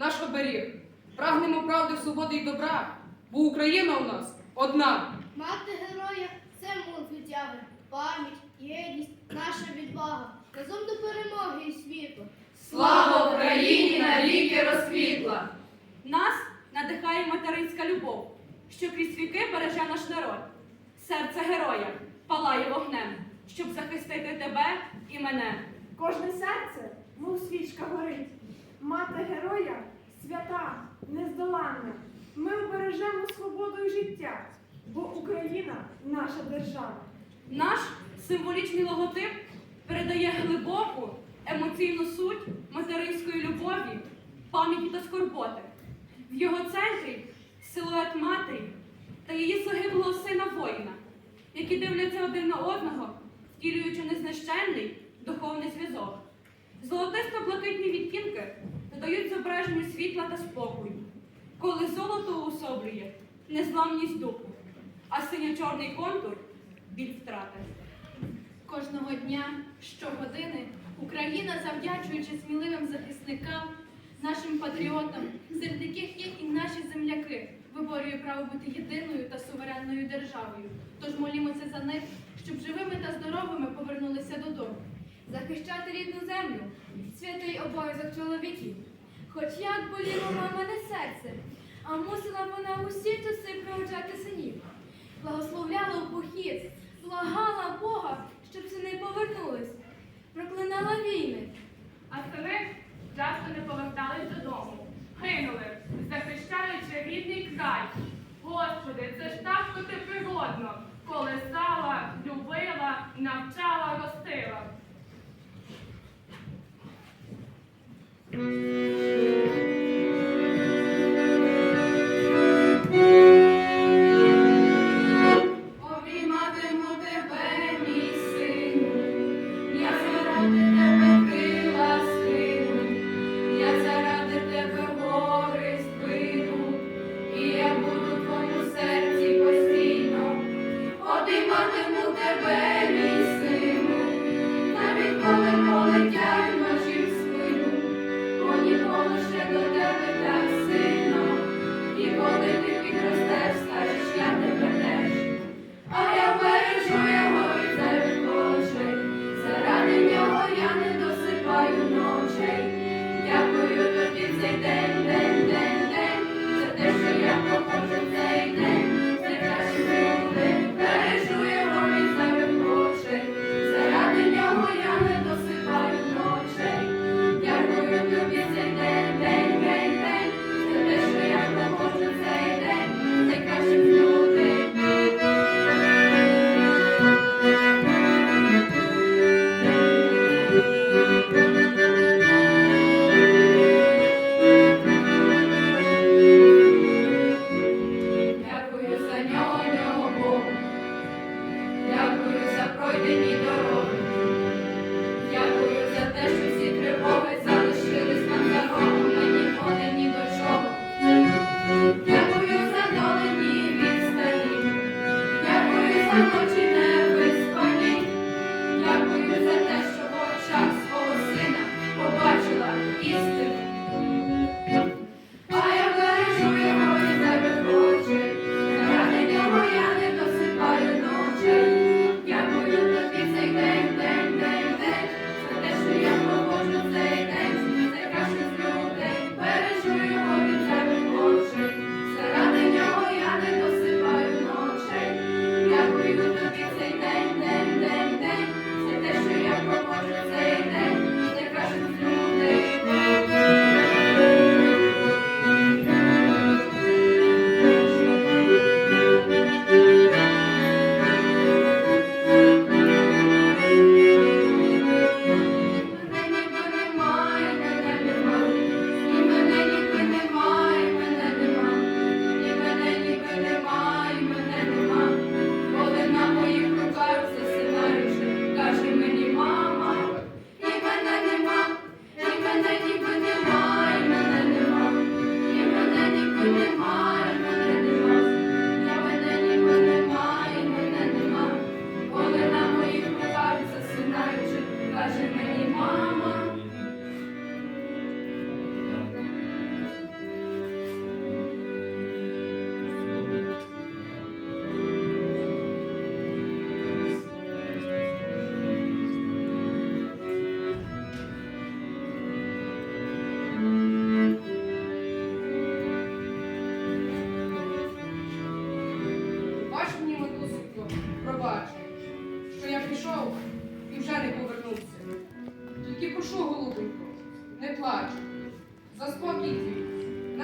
наш оберіг. Прагнемо правди, свободи і добра, бо Україна у нас одна. Мати героя це муд відтяги, пам'ять, єдність, наша відвага. Разом до перемоги і світу. Слава Україні навіки розквітла! Нас надихає материнська любов, що крізь віки береже наш народ. Серце героя палає вогнем, щоб захистити тебе і мене. Кожне серце, мов свічка горить. Мати героя свята, нездоланна. Ми обережемо свободу і життя, бо Україна наша держава. Наш символічний логотип передає глибоку емоційну суть материнської любові, пам'яті та скорботи. В його центрі силует матері та її загиблого сина воїна, які дивляться один на одного, втілюючи незнищенний духовний зв'язок. Золотисто-блакитні відтінки додають зображенню світла та спокою, коли золото уособлює незламність духу, а синьо-чорний контур біль втрати. Кожного дня, щогодини Україна, завдячуючи сміливим захисникам, нашим патріотам, серед яких є і наші земляки, виборює право бути єдиною та суверенною державою. Тож молімося за них, щоб живими та здоровими повернулися додому. Захищати рідну землю, святий обов'язок чоловіків. Хоч як боліло мамине серце, а мусила вона усі часи проводжати синів. Благословляла у похід, благала Бога, щоб сини повернулись, проклинала війни. А сини часто не повертались додому, гинули, захищаючи рідний край. Господи, це ж так бути природно, колесала, любила, навчала, Música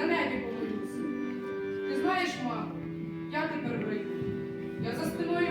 небі помолюся. Ти знаєш, мамо, я тепер в. Я за спиною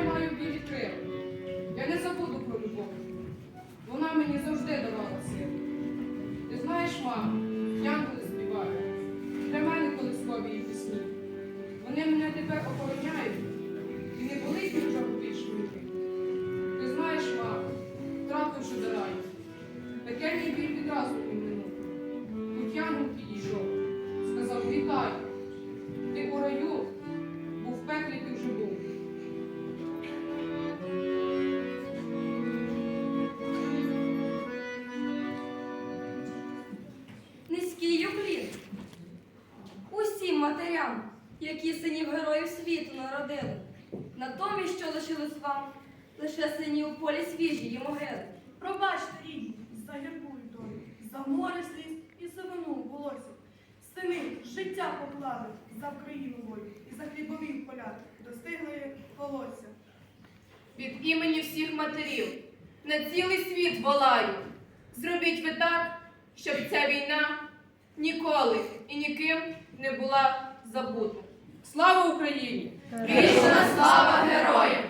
які синів героїв світу народили. Натомість, що лишилось вам, лише сині у полі свіжі і могили. Пробачте, рідні, за гіркую долю, за море сліз і сивину в волосі. Сини життя поклали за Україну бою і за хлібові поля достигли волосся. Від імені всіх матерів на цілий світ волаю. Зробіть ви так, щоб ця війна ніколи і ніким не була забута. Слава Україні! Вічна слава героям!